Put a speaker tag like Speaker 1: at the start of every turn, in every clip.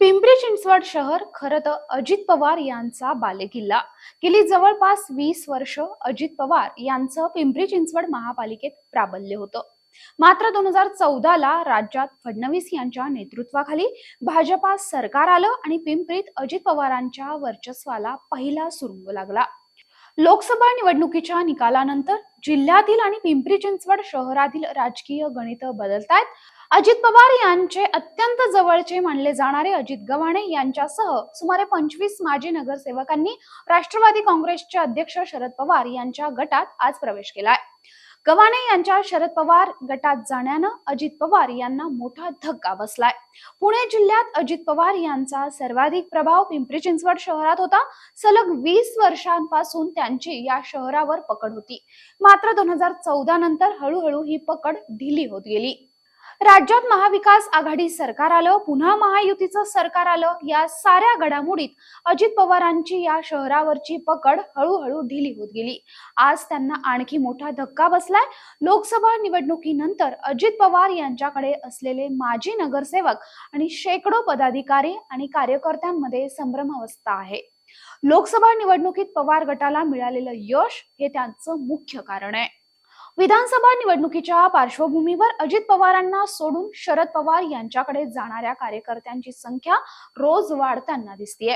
Speaker 1: पिंपरी चिंचवड शहर खरं तर अजित पवार यांचा बालेकिल्ला. गेली जवळपास वीस वर्ष अजित पवार यांचं पिंपरी चिंचवड महापालिकेत प्राबल्य होतं. मात्र दोन हजार चौदाला राज्यात फडणवीस यांच्या नेतृत्वाखाली भाजपा सरकार आलं आणि पिंपरीत अजित पवारांच्या वर्चस्वाला पहिला सुरुंग लागला. लोकसभा निवडणुकीच्या निकालानंतर जिल्ह्यातील आणि पिंपरी चिंचवड शहरातील राजकीय गणित बदलतायत. अजित पवार यांचे अत्यंत जवळचे मानले जाणारे अजित गव्हाणे यांच्यासह सुमारे पंचवीस माजी नगरसेवकांनी राष्ट्रवादी काँग्रेसचे अध्यक्ष शरद पवार यांच्या गटात आज प्रवेश केलाय. गव्हाणे यांच्या शरद पवार गटात जाण्यानं अजित पवार यांना मोठा धक्का बसलाय. पुणे जिल्ह्यात अजित पवार यांचा सर्वाधिक प्रभाव पिंपरी चिंचवड शहरात होता. सलग वीस वर्षांपासून त्यांची या शहरावर पकड होती. मात्र दोन हजार चौदा नंतर हळूहळू ही पकड ढिली होत गेली. राज्यात महाविकास आघाडी सरकार आलं पुन्हा महायुतीचं सरकार आलं या साऱ्या घडामोडीत अजित पवारांची या शहरावरची पकड हळूहळू ढिली होत गेली. आज त्यांना आणखी मोठा धक्का बसलाय. लोकसभा निवडणुकीनंतर अजित पवार यांच्याकडे असलेले माजी नगरसेवक आणि शेकडो पदाधिकारी आणि कार्यकर्त्यांमध्ये संभ्रमावस्था आहे. लोकसभा निवडणुकीत पवार गटाला मिळालेलं यश हे त्यांचं मुख्य कारण आहे. विधानसभा निवडणुकीच्या पार्श्वभूमीवर अजित पवारांना सोडून शरद पवार यांच्याकडे जाणाऱ्या कार्यकर्त्यांची संख्या रोज वाढताना दिसतीये.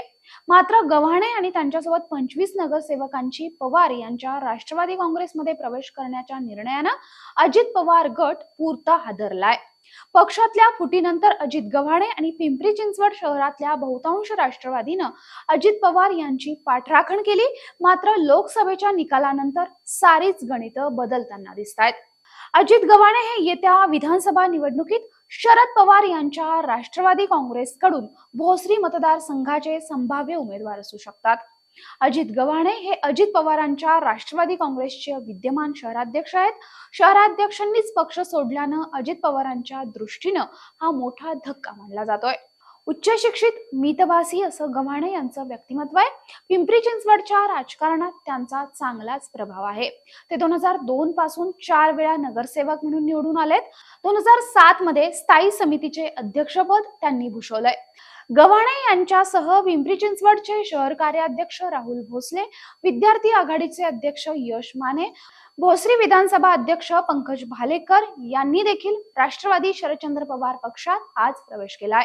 Speaker 1: मात्र गव्हाणे आणि त्यांच्यासोबत पंचवीस नगरसेवकांची पवार यांच्या राष्ट्रवादी काँग्रेसमध्ये प्रवेश करण्याच्या निर्णयानं अजित पवार गट पुरता हादरलाय. पक्षातल्या फुटीनंतर अजित गव्हाणे आणि पिंपरी चिंचवड शहरातल्या बहुतांश राष्ट्रवादीनं अजित पवार यांची पाठराखण केली. मात्र लोकसभेच्या निकालानंतर सारीच गणितं बदलताना दिसत आहेत अजित गव्हाणे हे येत्या विधानसभा निवडणुकीत शरद पवार यांच्या राष्ट्रवादी काँग्रेसकडून भोसरी मतदारसंघाचे संभाव्य उमेदवार असू शकतात. अजित गव्हाणे हे अजित पवारांच्या राष्ट्रवादी काँग्रेसचे विद्यमान शहराध्यक्ष आहेत. शहराध्यक्षांनीच पक्ष सोडल्यानं अजित पवारांच्या दृष्टीनं हा मोठा धक्का मानला जातोय. उच्च शिक्षित मितभासी असं गव्हाणे यांचं व्यक्तिमत्व आहे. पिंपरी चिंचवडच्या राजकारणात त्यांचा चांगलाच प्रभाव आहे. ते दोन हजार दोन पासून चार वेळा नगरसेवक म्हणून निवडून आलेत. दोन हजार सात मध्ये स्थायी समितीचे अध्यक्षपद त्यांनी भूषवलंय. गव्हाणे यांच्यासह पिंपरी चिंचवडचे शहर कार्याध्यक्ष राहुल भोसले विद्यार्थी आघाडीचे अध्यक्ष यश माने भोसरी विधानसभा अध्यक्ष पंकज भालेकर यांनी देखील राष्ट्रवादी शरदचंद्र पवार पक्षात आज प्रवेश केलाय.